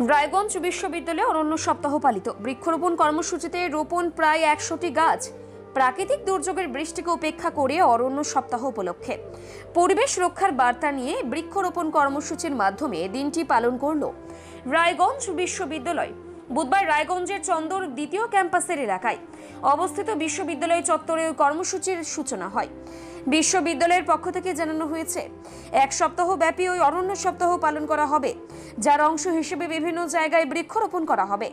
রায়গঞ্জ বিশ্ববিদ্যালয়ে অরণ্য সপ্তাহ পালিত। বৃক্ষরোপণ কর্মসূচিতে রোপণ প্রায় একশোটি গাছ। প্রাকৃতিক দুর্যোগের বৃষ্টিকে উপেক্ষা করে অরণ্য সপ্তাহ উপলক্ষে। পরিবেশ রক্ষার বার্তা নিয়ে বৃক্ষরোপণ কর্মসূচির মাধ্যমে দিনটি পালন করল রায়গঞ্জ বিশ্ববিদ্যালয়। বুধবার রায়গঞ্জের চন্দর দ্বিতীয় ক্যাম্পাসের এলাকায় অবস্থিত বিশ্ববিদ্যালয় চত্বরে কর্মসূচির সূচনা হয়। বিশ্ববিদ্যালয়ের পক্ষ থেকে জানানো হয়েছে, এক সপ্তাহ ব্যাপী ওই অরণ্য সপ্তাহ পালন করা হবে, যার অংশ হিসেবে বিভিন্ন জায়গায় বৃক্ষরোপণ করা হবে।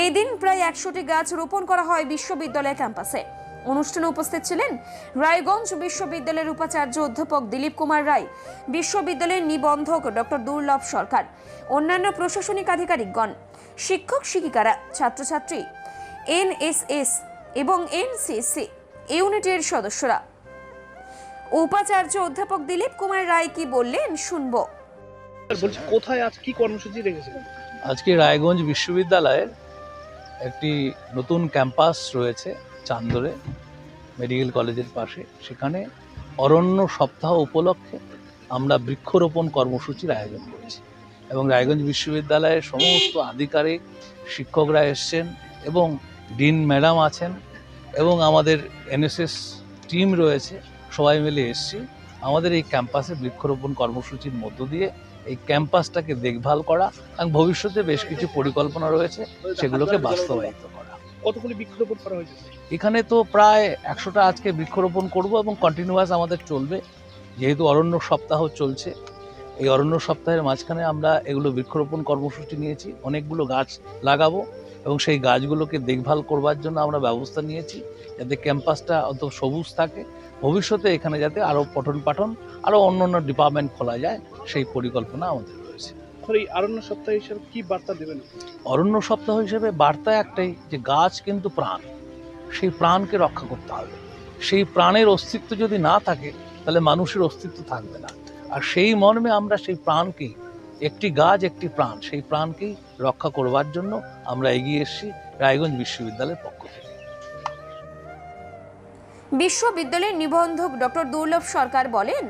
এই দিন প্রায় একশোটি গাছ রোপণ করা হয় বিশ্ববিদ্যালয় ক্যাম্পাসে। অনুষ্ঠানে উপস্থিত ছিলেন রায়গঞ্জ বিশ্ববিদ্যালয়ের উপাচার্য অধ্যাপক দিলীপ কুমার রায়, বিশ্ববিদ্যালয়ের নিবন্ধক ডক্টর দুর্লভ সরকার, অন্যান্য প্রশাসনিক আধিকারিকগণ, শিক্ষক শিক্ষিকারা, ছাত্রছাত্রী, এনএসএস এবং এনসিসি ইউনিটের সদস্যরা। উপাচার্য অধ্যাপক দিলীপ কুমার রায় কি বললেন শুনব। বলছি কোথায় আজ কি কর্মসূচি রেখেছেন আজকে রায়গঞ্জ বিশ্ববিদ্যালয়ের একটি নতুন ক্যাম্পাস রয়েছে চান্দরে মেডিকেল কলেজের পাশে। সেখানে অরণ্য সপ্তাহ উপলক্ষে আমরা বৃক্ষরোপণ কর্মসূচির আয়োজন করেছি। এবং রায়গঞ্জ বিশ্ববিদ্যালয়ের সমস্ত আধিকারিক শিক্ষকরা এসছেন এবং ডিন ম্যাডাম আছেন এবং আমাদের এনএসএস টিম রয়েছে। সবাই মিলে এসছি। আমাদের এই ক্যাম্পাসে বৃক্ষরোপণ কর্মসূচির মধ্য দিয়ে এই ক্যাম্পাসটাকে দেখভাল করা এবং ভবিষ্যতে বেশ কিছু পরিকল্পনা রয়েছে সেগুলোকে বাস্তবায়িত করা। কতগুলি বৃক্ষরোপণ করা হয়েছে? এখানে তো প্রায় একশোটা আজকে বৃক্ষরোপণ করব এবং কন্টিনিউয়াস আমাদের চলবে। যেহেতু অরণ্য সপ্তাহ চলছে এই অরণ্য সপ্তাহের মাঝখানে আমরা এগুলো বৃক্ষরোপণ কর্মসূচি নিয়েছি। অনেকগুলো গাছ লাগাবো। এবং সেই গাছগুলোকে দেখভাল করবার জন্য আমরা ব্যবস্থা নিয়েছি যাতে ক্যাম্পাসটা অত সবুজ থাকে। ভবিষ্যতে এখানে যাতে আরও পঠন পাঠন আরও অন্য অন্য ডিপার্টমেন্ট খোলা যায় সেই পরিকল্পনা আমাদের রয়েছে। এই আরণ্য সপ্তাহ হিসেবে কি বার্তা দেবেন? অরণ্য সপ্তাহ হিসেবে বার্তা একটাই যে গাছ কিন্তু প্রাণ। সেই প্রাণকে রক্ষা করতে হবে। সেই প্রাণের অস্তিত্ব যদি না থাকে তাহলে মানুষের অস্তিত্ব থাকবে না। আর সেই মর্মে আমরা সেই প্রাণকেই একটি গাছ একটি প্রাণ সেই প্রাণকেই রক্ষা করবার জন্য আমরা এগিয়ে এসেছি রায়গঞ্জ বিশ্ববিদ্যালয়ের পক্ষ থেকে। বিশ্ববিদ্যালয়ের নিবন্ধক ডক্টর দুর্লভ সরকার বলেন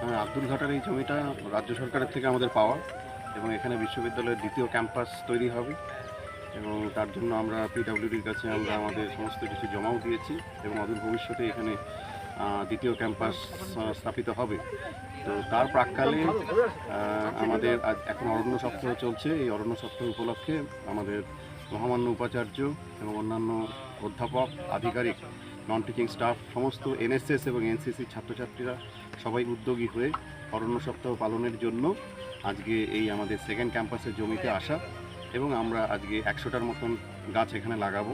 হ্যাঁ আব্দুল ঘাটার এই জমিটা রাজ্য সরকারের থেকে আমাদের পাওয়া এবং এখানে বিশ্ববিদ্যালয়ের দ্বিতীয় ক্যাম্পাস তৈরি হবে এবং তার জন্য আমরা পিডাব্লিউডির কাছে আমরা আমাদের সমস্ত কিছু জমাও দিয়েছি এবং অদূর ভবিষ্যতে এখানে দ্বিতীয় ক্যাম্পাস স্থাপিত হবে। তো তার প্রাককালে আমাদের এখন অরণ্য সপ্তাহ চলছে। এই অরণ্য সপ্তাহ উপলক্ষে আমাদের মহামান্য উপাচার্য এবং অন্যান্য অধ্যাপক, আধিকারিক নন টিচিং স্টাফ সমস্ত এনএসএস এবং এনসিসি ছাত্রছাত্রীরা সবাই উদ্যোগী হয়ে অরণ্য সপ্তাহ পালনের জন্য আজকে এই আমাদের সেকেন্ড ক্যাম্পাসের জমিতে আসা এবং আমরা আজকে একশোটার মতন গাছ এখানে লাগাবো।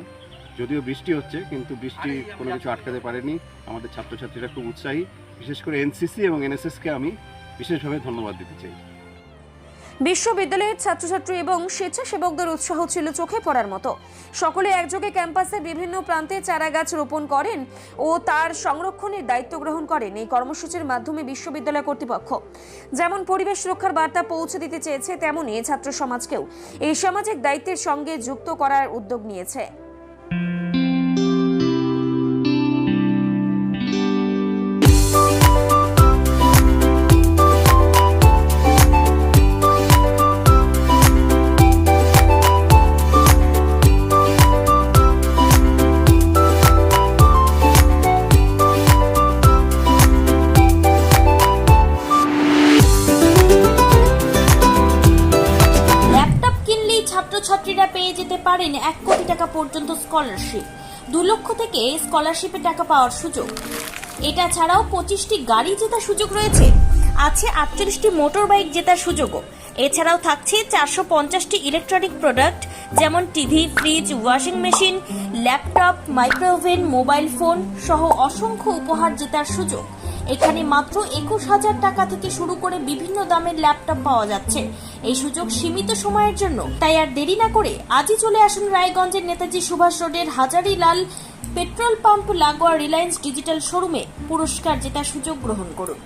যদিও বৃষ্টি হচ্ছে কিন্তু বৃষ্টি কোনো কিছু আটকাতে পারেনি। আমাদের ছাত্রছাত্রীরা খুব উৎসাহী। বিশেষ করে এনসিসি এবং এনএসএসকে আমি বিশেষভাবে ধন্যবাদ দিতে চাই। বিশ্ববিদ্যালয়ের ছাত্রছাত্রী এবং স্বেচ্ছাসেবকদের উৎসাহ ছিল চোখে পড়ার মতো। সকলে একযোগে ক্যাম্পাসের বিভিন্ন প্রান্তে চারা গাছ রোপণ করেন ও তার সংরক্ষণের দায়িত্ব গ্রহণ করেন এই কর্মসূচির মাধ্যমে বিশ্ববিদ্যালয় কর্তৃপক্ষ। যেমন পরিবেশ রক্ষার বার্তা পৌঁছে দিতে চেয়েছে তেমনই ছাত্র সমাজকেও। এই সামাজিক দায়িত্বের সঙ্গে যুক্ত করার উদ্যোগ নিয়েছে। যেতে এক কোটি টাকা পর্যন্ত স্কলারশিপ দু লক্ষ থেকে স্কলারশিপে টাকা পাওয়ার সুযোগ। এটা ছাড়াও পঁচিশটি গাড়ি জেতার সুযোগ রয়েছে। আছে আটচল্লিশটি মোটর বাইক জেতার সুযোগও। এছাড়াও থাকছে চারশো পঞ্চাশটি ইলেকট্রনিক প্রোডাক্ট যেমন TV, fridge, washing machine, laptop, micro oven, mobile phone সহ অসংখ্য উপহার জেতার সুযোগ। এখানে মাত্র একুশ হাজার টাকা থেকে শুরু করে বিভিন্ন দামের ল্যাপটপ পাওয়া যাচ্ছে। এই সুযোগ সীমিত সময়ের জন্য। তাই আর দেরি না করে আজই চলে আসুন রায়গঞ্জের নেতাজি সুভাষ রোডের হাজারিলাল পেট্রোল পাম্প লাগোয়া রিলায়েন্স ডিজিটাল শোরুমে পুরস্কার জেতার সুযোগ গ্রহণ করুন।